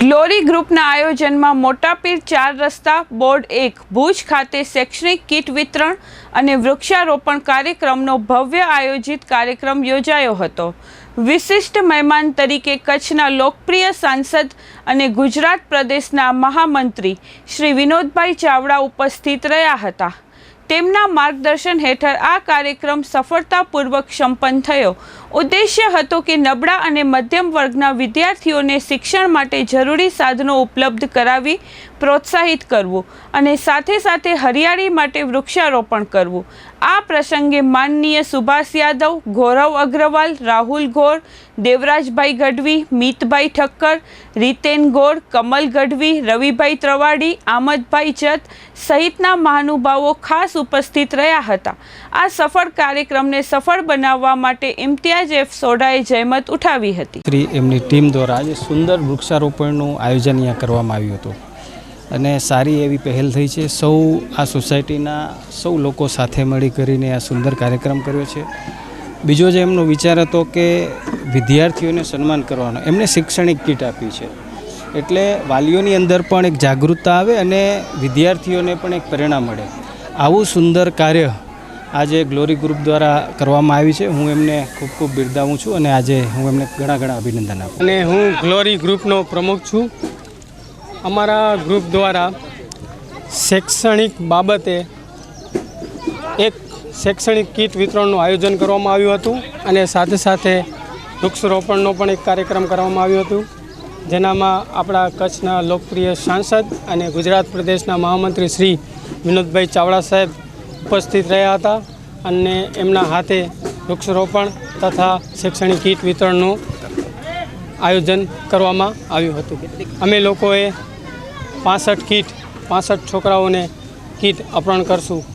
Glory ગ્રુપના આયોજનમાં મોટાપીર ચાર રસ્તા, બોર્ડ એક, ભુજ ખાતે શૈક્ષણિક કીટ વિતરણ અને વૃક્ષારોપણ કાર્યક્રમનો ભવ્ય આયોજિત કાર્યક્રમ યોજાયો હતો. વિશિષ્ટ મહેમાન તરીકે કચ્છના લોકપ્રિય સાંસદ અને ગુજરાત પ્રદેશના મહામંત્રી શ્રી વિનોદભાઈ ચાવડા ઉપસ્થિત રહ્યા હતા. તેમના માર્ગદર્શન હેઠળ આ કાર્યક્રમ સફળતાપૂર્વક સંપન્ન થયો. ઉદ્દેશ્ય હતો કે નબળા અને મધ્યમ વર્ગના વિદ્યાર્થીઓને શિક્ષણ માટે જરૂરી સાધનો ઉપલબ્ધ કરાવી પ્રોત્સાહિત કરવું અને સાથે સાથે હરિયાળી માટે વૃક્ષારોપણ કરવું. આ પ્રસંગે માનનીય સુભાષ યાદવ, ગૌરવ અગ્રવાલ, રાહુલ ગોર, દેવરાજભાઈ ગઢવી, મિતભાઈ ઠક્કર, રીતેન ગોર, કમલ ગઢવી, રવિભાઈ ત્રવાડી, આમદભાઈ જત સહિતના મહાનુભાવો ખાસ ઉપસ્થિત રહ્યા હતા. આ સફળ કાર્યક્રમને સફળ બનાવવા માટે ઇમ્તિયાઝ એફ સોઢાએ જહેમત ઉઠાવી હતી. શ્રી એમની ટીમ દ્વારા આજે સુંદર વૃક્ષારોપણનું આયોજન અહીંયા કરવામાં આવ્યું હતું. અને સારી એવી પહેલ થઈ છે. સૌ આ સોસાયટીના સૌ લોકો સાથે મળી કરીને આ સુંદર કાર્યક્રમ કર્યો છે. બીજો જે એમનો વિચાર હતો કે વિદ્યાર્થીઓને સન્માન કરવાનો એમને શૈક્ષણિક કીટ આપી છે. એટલે વાલીઓની અંદર પણ એક જાગૃતતા આવે અને વિદ્યાર્થીઓને પણ એક પ્રેરણા મળે. આવું સુંદર કાર્ય આજે ગ્લોરી ગ્રુપ દ્વારા કરવામાં આવી છે. હું એમને ખૂબ ખૂબ બિરદાવું છું અને આજે હું એમને ઘણા ઘણા અભિનંદન આપું અને હું ગ્લોરી ગ્રુપનો પ્રમુખ છું. અમારા ગ્રુપ દ્વારા શૈક્ષણિક બાબતે એક શૈક્ષણિક કીટ વિતરણનું આયોજન કરવામાં આવ્યું હતું અને સાથે સાથે વૃક્ષરોપણનો પણ એક કાર્યક્રમ કરવામાં આવ્યું હતું. જેનામાં આપણા કચ્છના લોકપ્રિય સાંસદ અને ગુજરાત પ્રદેશના મહામંત્રી શ્રી વિનોદભાઈ ચાવડા સાહેબ ઉપસ્થિત રહ્યા હતા અને એમના હાથે વૃક્ષરોપણ તથા શૈક્ષણિક કીટ વિતરણનું આયોજન કરવામાં આવ્યું હતું. અમે લોકોએ પાસઠ કીટ, પાસઠ છોકરાઓને કીટ અર્પણ કરશું.